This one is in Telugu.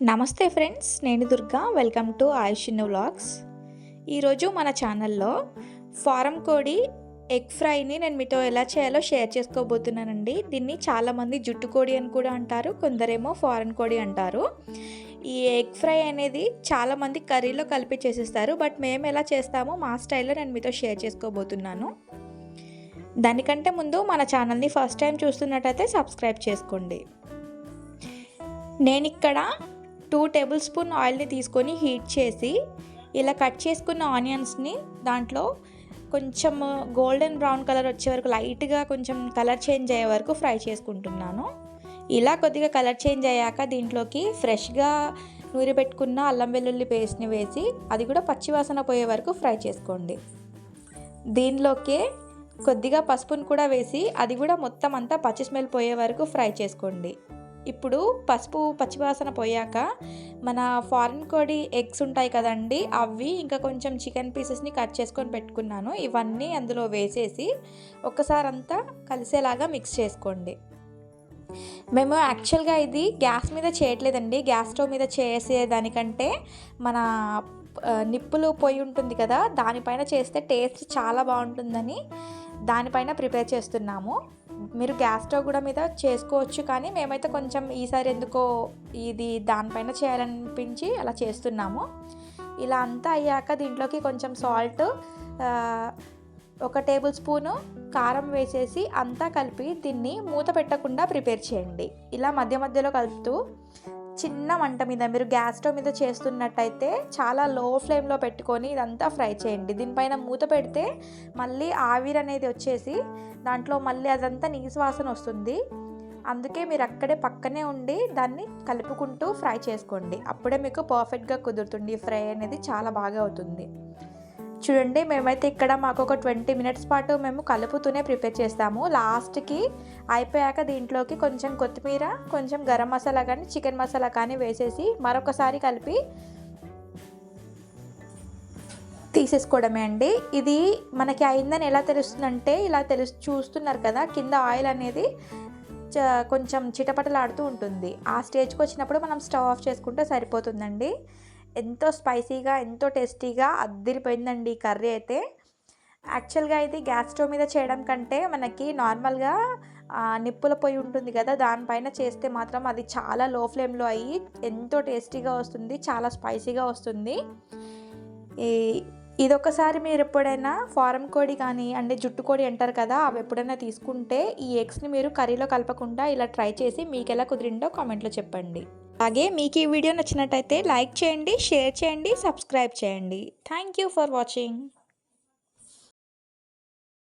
నమస్తే ఫ్రెండ్స్ నేను Durga. Welcome to Ayushin vlogs ఈరోజు మన ఛానల్లో ఫారం కోడి ఎగ్ ఫ్రైని నేను మీతో ఎలా చేయాలో షేర్ చేసుకోబోతున్నానండి. దీన్ని చాలామంది జుట్టు కోడి అని కూడా అంటారు కొందరేమో ఫారెన్ కోడి అంటారు. ఈ ఎగ్ ఫ్రై అనేది చాలామంది కర్రీలో కలిపి చేసేస్తారు బట్ మేము ఎలా చేస్తామో మా స్టైల్లో నేను మీతో షేర్ చేసుకోబోతున్నాను. దానికంటే ముందు మన ఛానల్ని ఫస్ట్ టైం చూస్తున్నట్టయితే సబ్స్క్రైబ్ చేసుకోండి. నేను ఇక్కడ టూ టేబుల్ స్పూన్ ఆయిల్ని తీసుకొని హీట్ చేసి ఇలా కట్ చేసుకున్న ఆనియన్స్ని దాంట్లో కొంచెం గోల్డెన్ బ్రౌన్ కలర్ వచ్చే వరకు లైట్గా కొంచెం కలర్ చేంజ్ అయ్యే వరకు ఫ్రై చేసుకుంటున్నాను. ఇలా కొద్దిగా కలర్ చేంజ్ అయ్యాక దీంట్లోకి ఫ్రెష్గా నూరి పెట్టుకున్న అల్లం వెల్లుల్లి పేస్ట్ని వేసి అది కూడా పచ్చివాసన పోయే వరకు ఫ్రై చేసుకోండి. దీనిలోకి కొద్దిగా పసుపును కూడా వేసి అది కూడా మొత్తం అంతా పచ్చి స్మెల్ పోయే వరకు ఫ్రై చేసుకోండి. ఇప్పుడు పసుపు పచ్చివాసన పోయాక మన ఫారిన్ కోడి ఎగ్స్ ఉంటాయి కదండి అవి ఇంకా కొంచెం చికెన్ పీసెస్ని కట్ చేసుకొని పెట్టుకున్నాను. ఇవన్నీ అందులో వేసేసి ఒక్కసారి అంతా కలిసేలాగా మిక్స్ చేసుకోండి. మేము యాక్చువల్గా ఇది గ్యాస్ మీద చేయట్లేదండి. గ్యాస్ స్టవ్ మీద చేసేదానికంటే మన నిప్పులు పొయ్యి ఉంటుంది కదా దానిపైన చేస్తే టేస్ట్ చాలా బాగుంటుందని దానిపైన ప్రిపేర్ చేస్తున్నాము. మీరు గ్యాస్ స్టవ్ కూడా మీద చేసుకోవచ్చు కానీ మేమైతే కొంచెం ఈసారి ఎందుకో ఇది దానిపైన చేయాలనిపించి అలా చేస్తున్నాము. ఇలా అంతా అయ్యాక దీంట్లోకి కొంచెం సాల్ట్ ఒక టేబుల్ స్పూను కారం వేసేసి అంతా కలిపి దీన్ని మూత పెట్టకుండా ప్రిపేర్ చేయండి. ఇలా మధ్య మధ్యలో కలుపుతూ చిన్న మంట మీద మీరు గ్యాస్ స్టవ్ మీద చేస్తున్నట్టయితే చాలా లో ఫ్లేమ్లో పెట్టుకొని ఇదంతా ఫ్రై చేయండి. దీనిపైన మూత పెడితే మళ్ళీ ఆవిరి అనేది వచ్చేసి దాంట్లో మళ్ళీ అదంతా నీసు వాసన వస్తుంది. అందుకే మీరు అక్కడే పక్కనే ఉండి దాన్ని కలుపుకుంటూ ఫ్రై చేసుకోండి. అప్పుడే మీకు పర్ఫెక్ట్గా కుదురుతుంది. ఫ్రై అనేది చాలా బాగా అవుతుంది. చూడండి మేమైతే ఇక్కడ మాకు ఒక ట్వంటీ మినిట్స్ పాటు మేము కలుపుతూనే ప్రిపేర్ చేస్తాము. లాస్ట్కి అయిపోయాక దీంట్లోకి కొంచెం కొత్తిమీర కొంచెం గరం మసాలా కానీ చికెన్ మసాలా కానీ వేసేసి మరొకసారి కలిపి తీసేసుకోవడమే అండి. ఇది మనకి అయిందని ఎలా తెలుస్తుందంటే ఇలా తెలుసు చూస్తున్నారు కదా కింద ఆయిల్ అనేది కొంచెం చిటపటలాడుతూ ఉంటుంది. ఆ స్టేజ్కి వచ్చినప్పుడు మనం స్టవ్ ఆఫ్ చేసుకుంటే సరిపోతుందండి. ఎంతో స్పైసీగా ఎంతో టేస్టీగా అద్దిరిపోయిందండి ఈ కర్రీ అయితే. యాక్చువల్గా ఇది గ్యాస్ స్టవ్ మీద చేయడం కంటే మనకి నార్మల్గా నిప్పుల పొయ్యి ఉంటుంది కదా దానిపైన చేస్తే మాత్రం అది చాలా లో ఫ్లేమ్లో అయ్యి ఎంతో టేస్టీగా వస్తుంది చాలా స్పైసీగా వస్తుంది. ఈ ఇదొకసారి మీరు ఎప్పుడైనా ఫారం కోడి కానీ అంటే జుట్టు కోడి అంటారు కదా అవి ఎప్పుడైనా తీసుకుంటే ఈ ఎగ్స్ని మీరు కర్రీలో కలపకుండా ఇలా ట్రై చేసి మీకు ఎలా కుదిరిందో కామెంట్లో చెప్పండి. అలాగే మీకు ఈ వీడియో నచ్చినట్టయితే లైక్ చేయండి షేర్ చేయండి సబ్స్క్రైబ్ చేయండి. Thank you for watching.